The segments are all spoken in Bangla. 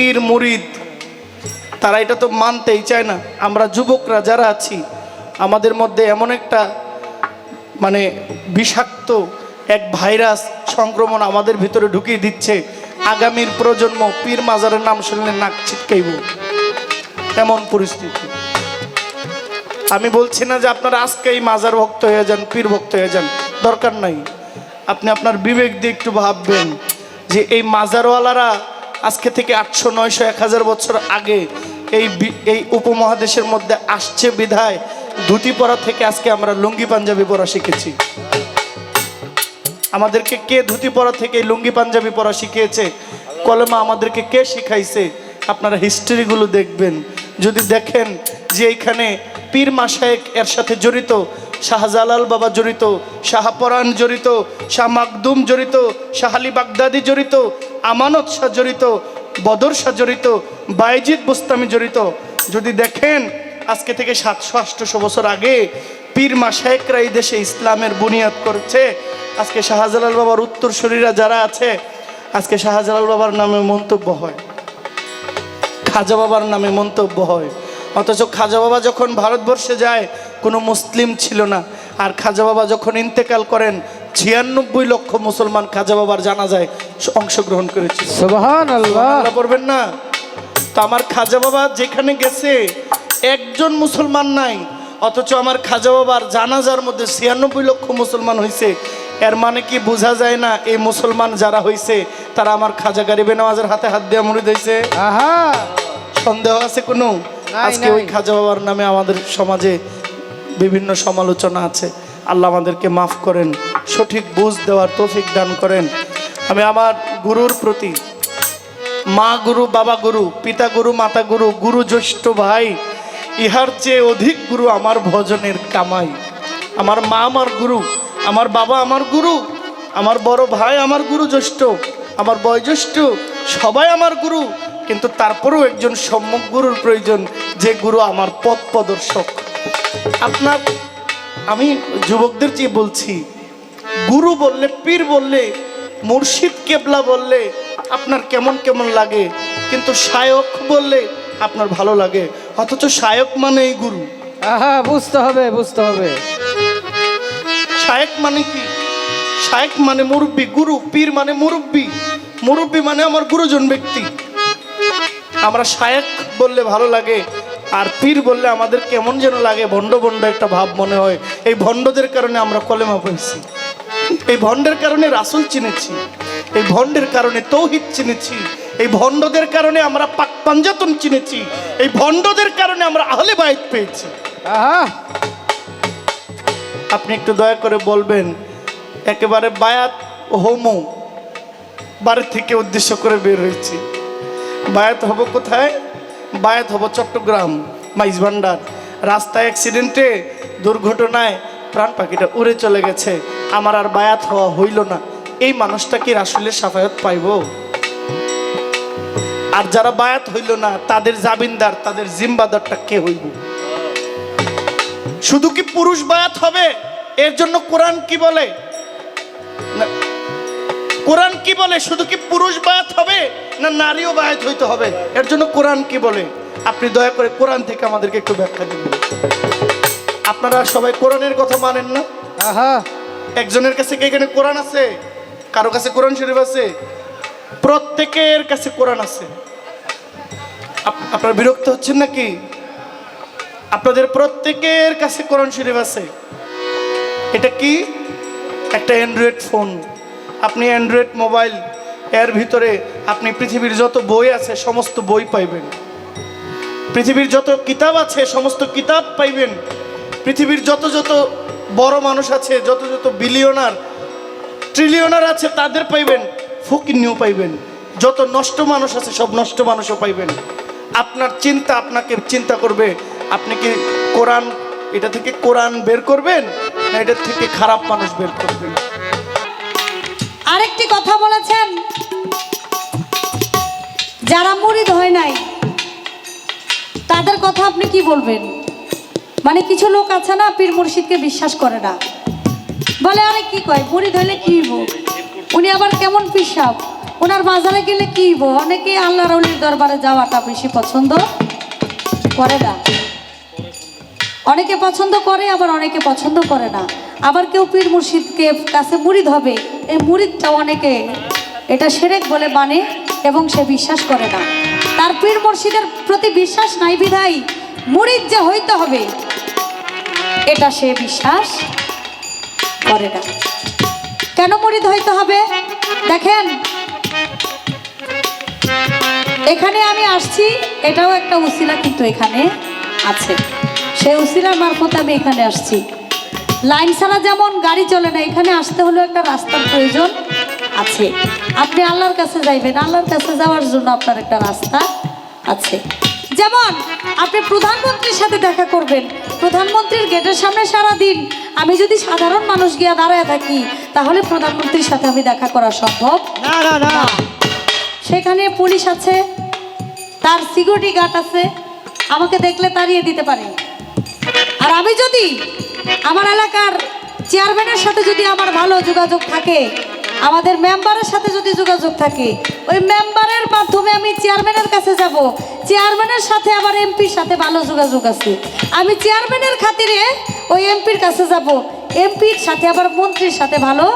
পীর, মুরিদ, তারা এটা তো মানতেই চায় না। আমরা যুবকরা যারা আছি, আমাদের মধ্যে এমন একটা মানে বিষাক্ত এক ভাইরাস সংক্রমণ আমাদের ভিতরে ঢুকিয়ে দিচ্ছে। আগামীর প্রজন্ম পীর মাজারের নাম শুনলে নাক ছিটকাইব। এমন পরিস্থিতি। আমি বলছি না যে আপনারা আজকে এই মাজার ভক্ত হয়ে যান, পীর ভক্ত হয়ে যান। দরকার নাই। আপনি আপনার বিবেক দিয়ে একটু ভাববেন যে এই মাজারওয়ালারা আজকে থেকে আটশো, নয়শো, এক হাজার বছর আগে এই এই উপমহাদেশের মধ্যে আসছে বিধায় ধুতি পরা থেকে আজকে আমরা লুঙ্গি পাঞ্জাবি পরা শিখেছি। আমাদেরকে কে ধুতি পরা থেকে লুঙ্গি পাঞ্জাবি পরা শিখিয়েছে? কলেমা আমাদেরকে কে শিখাইছে? আপনারা হিস্ট্রিগুলো দেখবেন। যদি দেখেন যে এইখানে পীর মাসায়েক এর সাথে জড়িত শাহজালাল বাবা জড়িত শাহপরাণ জড়িত, শাহ মাকদুম জড়িত, শাহ আলী বাগদাদি জড়িত, আমানত শাহ জড়িত, বদর শাহ জড়িত বাইজিৎ বুস্তামি জড়িত। যদি দেখেন, আজকে থেকে সাতশো আটশোশো বছর আগে পীর মাসায়েকরা এই দেশে ইসলামের বুনিয়াদ করছে। আজকে শাহজালাল বাবার উত্তরসূরিরা যারা আছে, আজকে শাহজালাল বাবার নামে মন্তব্য হয়। খাজা বাবার নামে মন্তব্য হয়। অথচ খাজা বাবা যখন ভারতবর্ষে যায় কোনো মুসলিম ছিল না। আর খাজা বাবা যখন ইন্তেকাল করেন ছিয়ানব্বই লক্ষ মুসলমান খাজা বাবার জানা যায় অংশগ্রহণ আল্লাহ পড়বেন না? তো আমার খাজা বাবা যেখানে গেছে একজন মুসলমান নাই অথচ আমার খাজা বাবার জানাজার মধ্যে ছিয়ানব্বই লক্ষ মুসলমান হয়েছে এর মানে কি বোঝা যায় না এই মুসলমান যারা হয়েছে তারা আমার খাজা গারিবে নওয়াজের হাতে হাত দিয়ে মুড়ি দিয়েছে সন্দেহ আছে কোনো? আজকে ওই খাজা বাবার নামে আমাদের সমাজে বিভিন্ন সমালোচনা আছে। আল্লাহ আমাদেরকে মাফ করেন, সঠিক বুঝ দেওয়ার তৌফিক দান করেন। আমি আমার গুরুর প্রতি, মা গুরু, বাবা গুরু, পিতা গুরু, মাতা গুরু গুরু জ্যৈষ্ঠ ভাই, ইহার চেয়ে অধিক গুরু আমার ভজনের কামাই। আমার মা আমার গুরু, আমার বাবা আমার গুরু, আমার বড় ভাই আমার গুরু জ্যৈষ্ঠ, আমার বয়োজ্যেষ্ঠ সবাই আমার গুরু। কিন্তু তারপরেও একজন সম্যক গুরুর প্রয়োজন, যে গুরু আমার পথ প্রদর্শক। আপনার আমি যুবকদের যে বলছি গুরু বললে পীর বললে মুর্শিদ কেবলা বললে আপনার কেমন কেমন লাগে কিন্তু শায়ক বললে আপনার ভালো লাগে অথচ শায়ক মানেই গুরু। আহা বুঝতে হবে বুঝতে হবে। শায়েক মানে কি? শায়েক মানে মুরব্বী গুরু পীর মানে মুরব্বী মুরব্বী মানে আমার গুরুজন ব্যক্তি। আমরা শায়েক বললে ভালো লাগে আর পীর বললে আমাদের কেমন যেন লাগে ভণ্ড ভণ্ড একটা ভাব মনে হয়। এই ভণ্ডদের কারণে আমরা কলেমা পেয়েছি এই ভণ্ডের কারণে রাসুল চিনেছি। এই ভণ্ডের কারণে তৌহিদ চিনেছি। এই ভণ্ডদের কারণে আমরা পাক পাঞ্জাতন চিনেছি। এই ভণ্ডদের কারণে আমরা আহলে বাইত পেয়েছি। আপনি একটু দয়া করে বলবেন একেবারে বায়াত হোমো বাড়ি থেকে উদ্দেশ্য করে বের হয়েছি। বায়াত হব কোথায়? বায়াত হব চট্টগ্রাম, মাইজ ভান্ডার। অ্যাক্সিডেন্টে দুর্ঘটনায় প্রাণ পাখিটা উড়ে চলে গেছে। আমার আর বায়াত হওয়া হইল না। এই মানুষটা কি আসলে সাফায়ত পাইব? আর যারা বায়াত হইল না, তাদের জামিনদার, তাদের জিম্বাদারটা কে হইব? শুধু কি পুরুষ বায়াত হবে? এর জন্য কোরআন কি বলে? কোরআন কি বলে? শুধু কি পুরুষ বায়াত হবে না নারীও বায়াত হইতে হবে? এর জন্য কোরআন কি বলে? আপনি দয়া করে কোরআন থেকে আমাদেরকে একটু ব্যাখ্যা দিন। আপনারা সবাই কোরআনের কথা মানেন না? আহা। একজনের কাছে কি এখানে কোরআন আছে? কারও কাছে কোরআন শরীফ আছে? প্রত্যেকের কাছে কোরআন আছে। আপ- আপনারা বিরক্ত হচ্ছেন নাকি? আপনাদের প্রত্যেকের কাছে কোরআন শরীফ আছে। এটা কি? একটা অ্যান্ড্রয়েড ফোন। আপনি অ্যান্ড্রয়েড মোবাইল, এর ভিতরে আপনি পৃথিবীর যত বই আছে, সমস্ত বই পাইবেন। পৃথিবীর যত কিতাব আছে, সমস্ত কিতাব পাইবেন। পৃথিবীর যত যত বড় মানুষ আছে, যত যত বিলিয়নার ট্রিলিয়নার আছে, তাদের পাইবেন, ফকিন্নিও পাইবেন। যত নষ্ট মানুষ আছে, সব নষ্ট মানুষও পাইবেন। আপনার চিন্তা আপনাকে চিন্তা করবে, আপনি কি কোরআন, এটা থেকে কোরআন বের করবেন, না এটা থেকে খারাপ মানুষ বের করবেন? আরেকটি কথা বলেছেন। যারা মুরিদ হয় নাই, তাদের কথা আপনি কি বলবেন? মানে কিছু লোক আছে না, পীর মুর্শিদকে বিশ্বাস করে না। বলে, আরে কি কয় মুরিদ হইলে কি? উনি আবার কেমন পিসাব ওনার বাজারে গেলে কি? অনেকে আল্লাহ রলির দরবারে যাওয়াটা বেশি পছন্দ করে না। অনেকে পছন্দ করে, আবার অনেকে পছন্দ করে না। আবার কেউ পীর মুর্শিদকে কাছে মুরিদ হবে, এই মুরিদটা অনেকে এটা সেরেক বলে মানে এবং সে বিশ্বাস করে না। তার পীর মুর্শিদের প্রতি বিশ্বাস নাই বিধাই মুরিদ যে হইতে হবে, এটা সে বিশ্বাস করে না। কেন মুরিদ হইতে হবে? দেখেন, এখানে আমি আসছি, এটাও একটা উসিলা কিন্তু এখানে আছে। সেই উসিলার মারফত আমি এখানে আসছি। লাইন ছাড়া যেমন গাড়ি চলে না এখানে আসতে হলেও একটা রাস্তার প্রয়োজন আছে। আপনি আল্লাহর কাছে যাইবেন আল্লাহর কাছে যাওয়ার জন্য আপনার একটা রাস্তা আছে। যেমন আপনি প্রধানমন্ত্রীর সাথে দেখা করবেন। প্রধানমন্ত্রীর গেটের সামনে সারা দিন আমি যদি সাধারণ মানুষ গিয়া দাঁড়ায় থাকি তাহলে প্রধানমন্ত্রীর সাথে আমি দেখা করা সম্ভব সেখানে পুলিশ আছে তার সিকিউরিটি গার্ড আছে আমাকে দেখলে তাড়িয়ে দিতে পারে। আর আমি যদি আমার এলাকার চেয়ারম্যানের সাথে যদি আমার ভালো যোগাযোগ থাকে আমাদের মেম্বারের সাথে যদি যোগাযোগ থাকে ওই মেম্বারের মাধ্যমে আমি চেয়ারম্যানের কাছে যাব। চেয়ারম্যানের সাথে আবার এমপির সাথে ভালো যোগাযোগ আছে। আমি চেয়ারম্যানের খাতিরে ওই এমপির কাছে যাব। এমপির সাথে আবার মন্ত্রীর সাথে ভালো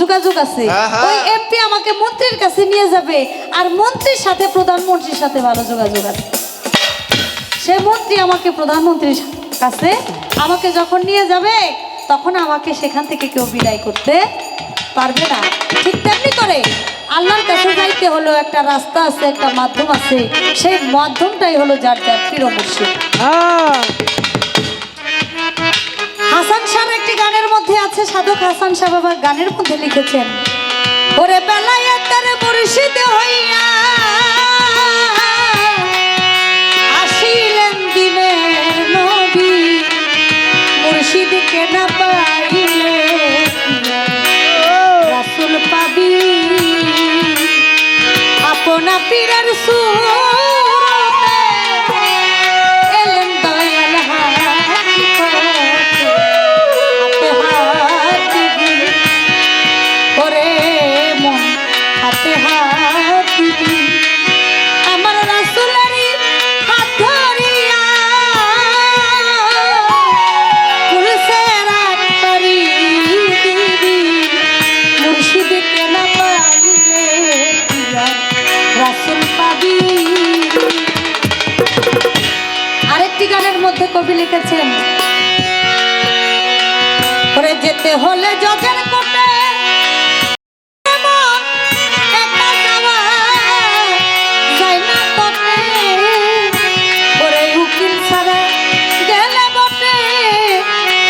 যোগাযোগ আছে। ওই এমপি আমাকে মন্ত্রীর কাছে নিয়ে যাবে আর মন্ত্রীর সাথে প্রধানমন্ত্রীর সাথে ভালো যোগাযোগ আছে। সে মন্ত্রী আমাকে প্রধানমন্ত্রীর কাছে আমাকে যখন নিয়ে যাবে, তখন আমাকে সেখান থেকে কেউ বিদায় করতে পারবে না। ঠিক তেমনি করে আল্লাহর কাছে যাইতে হলো একটা রাস্তা আছে, একটা মাধ্যম আছে। সেই মাধ্যমটাই হলো যার যার প্রিয় হাসান শাহ একটি গানের মধ্যে আছে, সাধক হাসান শাহ বাবা গানের মধ্যে লিখেছেন, ওরে বেলায় তার মুর্শিদ হইয়া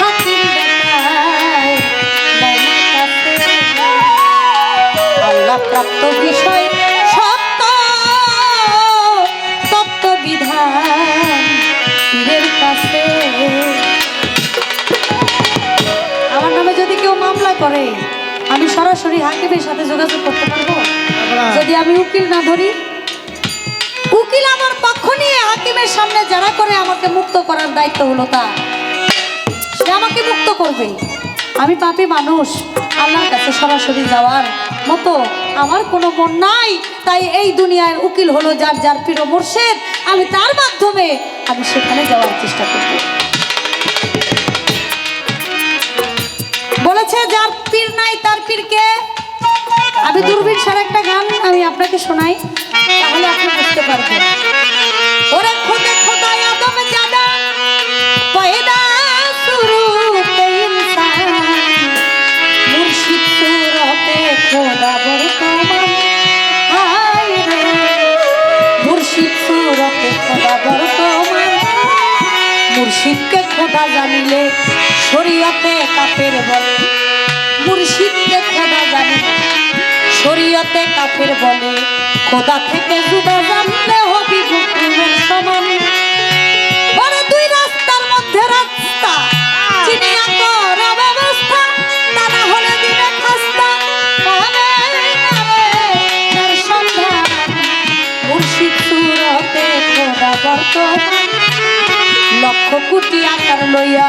হাকিম বেটায় দেয় না কাছে। আল্লাহ প্রাপ্ত বিষয় সরাসরি হাকিমের সাথে যোগাযোগ করতে পারব? যদি আমি উকিল না ধরি? উকিল আমার পক্ষ নিয়ে হাকিমের সামনে যারা করে আমাকে মুক্ত করার দায়িত্ব হলো তা সে আমাকে মুক্ত করবে। আমি পাপি মানুষ। আল্লাহর কাছে সরাসরি যাওয়ার মতো আমার কোনো মন নাই। তাই এই দুনিয়ার উকিল হলো যার যার প্রিয় মোর্শেদ। আমি তার মাধ্যমে আমি সেখানে যাওয়ার চেষ্টা করব। নাই আমি দূরবীন সার একটা গান আমি আপনাকে শোনাই, তাহলে আপনি বুঝতে পারবেন। ওরে খোদে মুর্শিদকে খোদা জানিলে শরীয়তে কাপের বলে। মুর্শিদকে খোদা জানিলে শরীয়তে কাফের বলে, খোদা থেকে জুদা জানলে হবি বুকুরের সমান। রাস্তার মধ্যে রাস্তা তার লক্ষ কোটি আকার লইয়া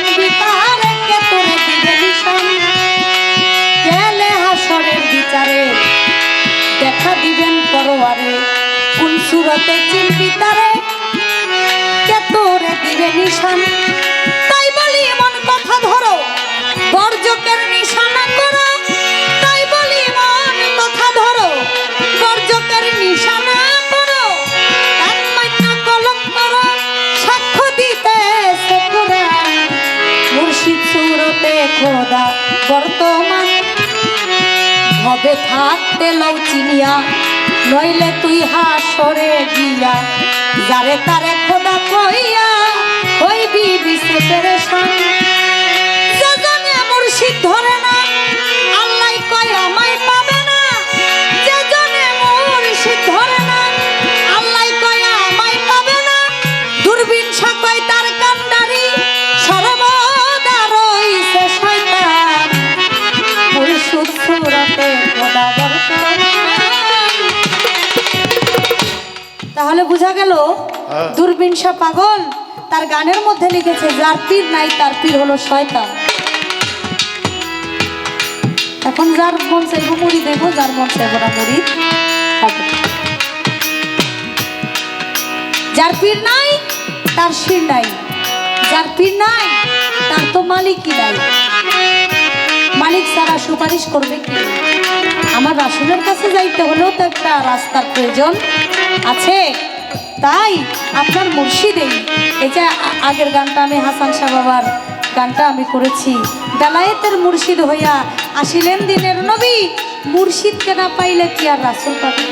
সুরতে চিনবি তারে, কে তোরে দিবে নিশান? তাই বলি এমন কথা ধরো বর্জকের নিশানা করো। তাই বলি এমন কথা ধরো বর্জকের নিশানা করো। তান্মান্য কলম করো, সাক্ষ্য দিতে মুর্শিদ সুরতে খোদা বর্তমান। হবে থাকতে লও চিনিয়া নইলে তুই হাসরে গিয়া যারে তারে খোদা কইয়া হইবি বিশে পেরেশান বোঝা গেল? দূরবীনসা পাগল। তার গানের মধ্যে লিখেছে যার পীর নাই তার পীর হলো শয়তান। এখন যার মন চাইব মুড়ি দেবো যার মন চাইব না মুড়ি যার পীর নাই তার শির নাই। যার পীর নাই তার তো মালিকই নাই। মালিক ছাড়া সুপারিশ করবে কি? আমার রাসুলের কাছে যাইতে হলেও তো একটা রাস্তার প্রয়োজন আছে। তাই আপনার মুর্শিদেই এই যে আগের গানটা আমি হাসান শাহ বাবার গানটা আমি করেছি ডালায়েতের মুর্শিদ হইয়া আসিলেন দিনের নবী মুর্শিদকে না পাইলে কি আর রাসুল পাবে?